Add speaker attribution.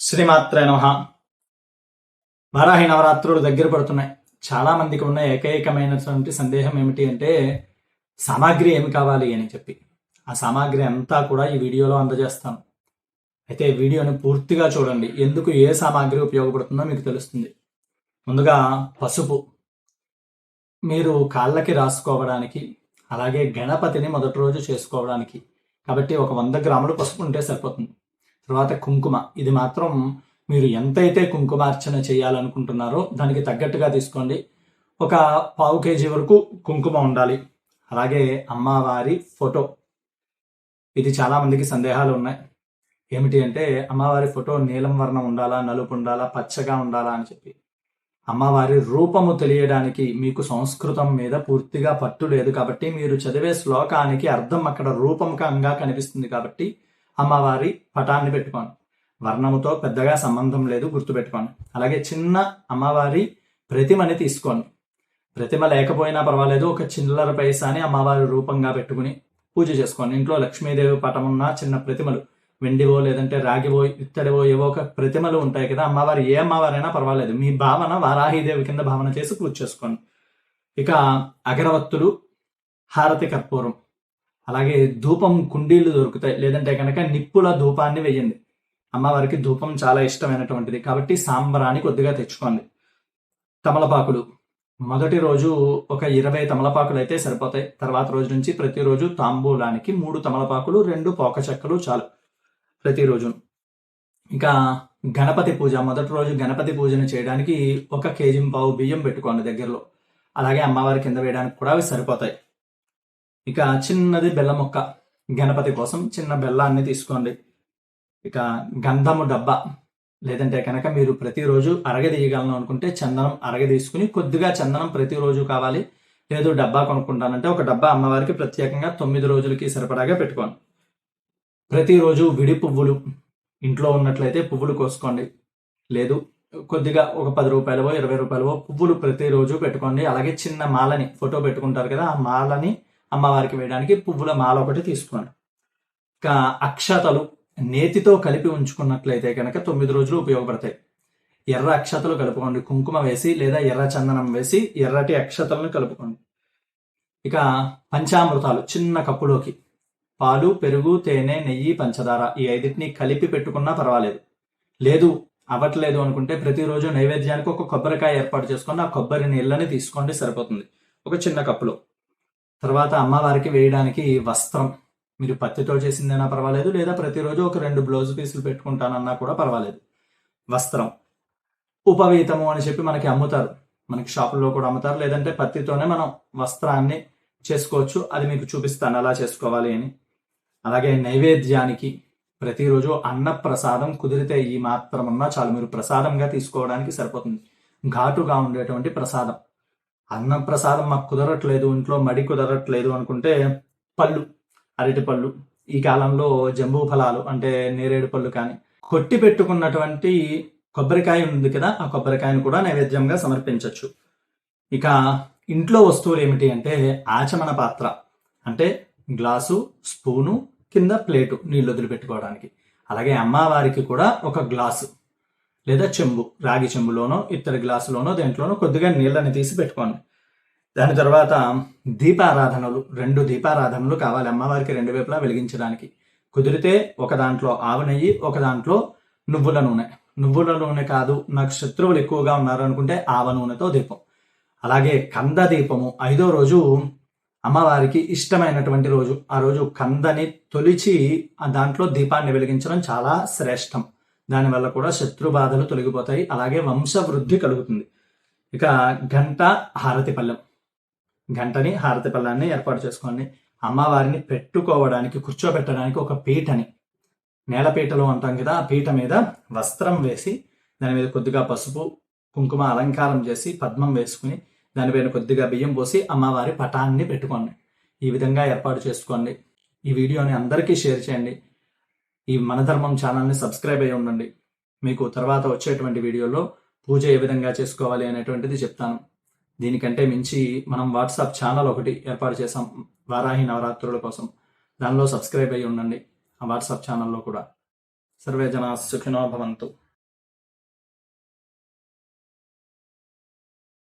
Speaker 1: శ్రీమాత్రే నమ. వారాహి నవరాత్రులు దగ్గర పడుతున్నాయి. చాలా మందికి ఉన్న ఏకైకమైనటువంటి సందేహం ఏమిటి అంటే సామాగ్రి ఏమి కావాలి అని చెప్పి. ఆ సామాగ్రి అంతా కూడా ఈ వీడియోలో అందజేస్తాను. అయితే వీడియోని పూర్తిగా చూడండి. ఎందుకు ఏ సామాగ్రి ఉపయోగపడుతుందో మీకు తెలుస్తుంది. ముందుగా పసుపు. మీరు కాళ్ళకి రాసుకోవడానికి అలాగే గణపతిని మొదటి రోజు చేసుకోవడానికి. కాబట్టి ఒక వంద గ్రాములు పసుపు ఉంటే సరిపోతుంది. తర్వాత కుంకుమ. ఇది మాత్రం మీరు ఎంతైతే కుంకుమార్చన చేయాలనుకుంటున్నారో దానికి తగ్గట్టుగా తీసుకోండి. ఒక పావు కేజీ వరకు కుంకుమ ఉండాలి. అలాగే అమ్మవారి ఫోటో. ఇది చాలామందికి సందేహాలు ఉన్నాయి. ఏమిటి అంటే అమ్మవారి ఫోటో నీలం వర్ణం ఉండాలా నలుపు ఉండాలా పచ్చగా ఉండాలా అని చెప్పి. అమ్మవారి రూపము తెలియడానికి మీకు సంస్కృతం మీద పూర్తిగా పట్టు లేదు కాబట్టి మీరు చదివే శ్లోకానికి అర్థం అక్కడ రూపముఖంగా కనిపిస్తుంది కాబట్టి అమ్మవారి పటాన్ని పెట్టుకోండి వర్ణముతో పెద్దగా సంబంధం లేదు గుర్తుపెట్టుకోండి అలాగే చిన్న అమ్మవారి ప్రతిమని తీసుకోండి ప్రతిమ లేకపోయినా పర్వాలేదు ఒక చిల్లర పైసాని అమ్మవారి రూపంగా పెట్టుకుని పూజ చేసుకోండి ఇంట్లో లక్ష్మీదేవి పటం ఉన్న చిన్న ప్రతిమలు వెండివో లేదంటే రాగివో ఇత్తడివో ఏవో ఒక ప్రతిమలు ఉంటాయి కదా అమ్మవారి ఏ అమ్మవారైనా పర్వాలేదు. మీ భావన వారాహిదేవి కింద భావన చేసి పూజ చేసుకోండి ఇక అగరవత్తులు హారతి కర్పూరం. అలాగే ధూపం కుండీలు దొరుకుతాయి. లేదంటే కనుక నిప్పుల ధూపాన్ని వేయండి అమ్మవారికి ధూపం చాలా ఇష్టమైనటువంటిది. కాబట్టి సాంబరాన్ని కొద్దిగా తెచ్చుకోండి. తమలపాకులు. మొదటి రోజు ఒక ఇరవై తమలపాకులు అయితే సరిపోతాయి. తర్వాత రోజు నుంచి ప్రతిరోజు తాంబూలానికి మూడు తమలపాకులు రెండు పోక చెక్కలు చాలు ప్రతిరోజు ఇంకా గణపతి పూజ. మొదటి రోజు గణపతి పూజను చేయడానికి ఒక కేజీ పావు బియ్యం పెట్టుకోండి దగ్గరలో. అలాగే అమ్మవారి కింద వేయడానికి కూడా అవి సరిపోతాయి. ఇక చిన్నది బెల్ల మొక్క గణపతి కోసం చిన్న బెల్లాన్ని తీసుకోండి. ఇక గంధము డబ్బా లేదంటే కనుక మీరు ప్రతిరోజు అరగదీయగలను అనుకుంటే చందనం అరగ తీసుకుని కొద్దిగా చందనం ప్రతిరోజు కావాలి. లేదు డబ్బా కొనుక్కుంటానంటే ఒక డబ్బా అమ్మవారికి ప్రత్యేకంగా తొమ్మిది రోజులకి సరిపడాగా పెట్టుకోండి. ప్రతిరోజు విడి పువ్వులు ఇంట్లో ఉన్నట్లయితే పువ్వులు కోసుకోండి. లేదు కొద్దిగా ఒక పది రూపాయలవో ఇరవై రూపాయలవో పువ్వులు ప్రతిరోజు పెట్టుకోండి. అలాగే చిన్న మాలని ఫోటో పెట్టుకుంటారు కదా ఆ మాలని అమ్మవారికి వేయడానికి పువ్వుల మాల ఒకటి తీసుకోండి. ఇంకా అక్షతలు నేతితో కలిపి ఉంచుకున్నట్లయితే కనుక తొమ్మిది రోజులు ఉపయోగపడతాయి. ఎర్ర అక్షతలు కలుపుకోండి. కుంకుమ వేసి లేదా ఎర్ర చందనం వేసి ఎర్రటి అక్షతలను కలుపుకోండి. ఇక పంచామృతాలు చిన్న కప్పులోకి. పాలు పెరుగు తేనె నెయ్యి పంచదార ఈ ఐదింటిని కలిపి పెట్టుకున్నా పర్వాలేదు. లేదు అవ్వట్లేదు అనుకుంటే ప్రతిరోజు నైవేద్యానికి ఒక కొబ్బరికాయ ఏర్పాటు చేసుకొని ఆ కొబ్బరి నీళ్ళని తీసుకోండి సరిపోతుంది. ఒక చిన్న కప్పులో. తర్వాత అమ్మవారికి వేయడానికి వస్త్రం. మీరు పత్తితో చేసిందైనా పర్వాలేదు లేదా ప్రతిరోజు ఒక రెండు బ్లౌజ్ పీసులు పెట్టుకుంటానన్నా కూడా పర్వాలేదు. వస్త్రం. ఉపవీతము అని చెప్పి మనకి అమ్ముతారు. మనకి షాపుల్లో కూడా అమ్ముతారు. లేదంటే పత్తితోనే మనం వస్త్రాన్ని చేసుకోవచ్చు. అది మీకు చూపిస్తాను అలా చేసుకోవాలి అని. అలాగే నైవేద్యానికి ప్రతిరోజు అన్న ప్రసాదం కుదిరితే ఈ మాత్రమన్నా చాలు. మీరు ప్రసాదంగా తీసుకోవడానికి సరిపోతుంది. ఘాటుగా ఉండేటువంటి ప్రసాదం. అన్నప్రసాదం మాకు కుదరట్లేదు ఇంట్లో మడి కుదరట్లేదు అనుకుంటే పళ్ళు అరటి పళ్ళు ఈ కాలంలో జంబూ ఫలాలు అంటే నేరేడు పళ్ళు కానీ కొట్టి పెట్టుకున్నటువంటి కొబ్బరికాయ ఉంది కదా ఆ కొబ్బరికాయను కూడా నైవేద్యంగా సమర్పించవచ్చు ఇక ఇంట్లో వస్తువులు ఏమిటి అంటే ఆచమన పాత్ర అంటే గ్లాసు స్పూను కింద ప్లేటు నీళ్ళు వదిలిపెట్టుకోవడానికి. అలాగే అమ్మవారికి కూడా ఒక గ్లాసు. లేదా చెంబు రాగి చెంబులోనో ఇత్తడి గ్లాసులోనో దేంట్లోనో కొద్దిగా నీళ్ళని తీసి పెట్టుకోండి. దాని తర్వాత దీపారాధనలు రెండు దీపారాధనలు కావాలి అమ్మవారికి రెండు వైపులా వెలిగించడానికి. కుదిరితే ఒక దాంట్లో ఆవు నెయ్యి ఒక దాంట్లో నువ్వుల నూనె. నువ్వుల నూనె కాదు నాకు శత్రువులు ఎక్కువగా ఉన్నారు అనుకుంటే ఆవ నూనెతో దీపం. అలాగే కంద దీపము ఐదో రోజు అమ్మవారికి ఇష్టమైనటువంటి రోజు. ఆ రోజు కందని తొలిచి ఆ దాంట్లో దీపాన్ని వెలిగించడం చాలా శ్రేష్టం. దానివల్ల కూడా శత్రు బాధలు తొలగిపోతాయి. అలాగే వంశవృద్ధి కలుగుతుంది. ఇక గంట హారతి పల్లెం. గంటని హారతి పళ్ళాన్ని ఏర్పాటు చేసుకోండి. అమ్మవారిని పెట్టుకోవడానికి కూర్చోబెట్టడానికి ఒక పీటని నేలపీటలో అంటాం కదా ఆ పీట మీద వస్త్రం వేసి దాని మీద కొద్దిగా పసుపు కుంకుమ అలంకారం చేసి పద్మం వేసుకుని దానిపైన కొద్దిగా బియ్యం పోసి అమ్మవారి పటాన్ని పెట్టుకోండి. ఈ విధంగా ఏర్పాటు చేసుకోండి. ఈ వీడియోని అందరికీ షేర్ చేయండి. ఈ మన ధర్మం ఛానల్ని సబ్స్క్రైబ్ అయి ఉండండి. మీకు తర్వాత వచ్చేటువంటి వీడియోలో పూజ ఏ విధంగా చేసుకోవాలి అనేటువంటిది చెప్తాను. దీనికంటే మించి మనం వాట్సాప్ ఛానల్ ఒకటి ఏర్పాటు చేసాం వారాహి నవరాత్రుల కోసం. దానిలో సబ్స్క్రైబ్ అయ్యి ఉండండి ఆ వాట్సాప్ ఛానల్లో కూడా. సర్వే జనా సుఖినో భవంతు.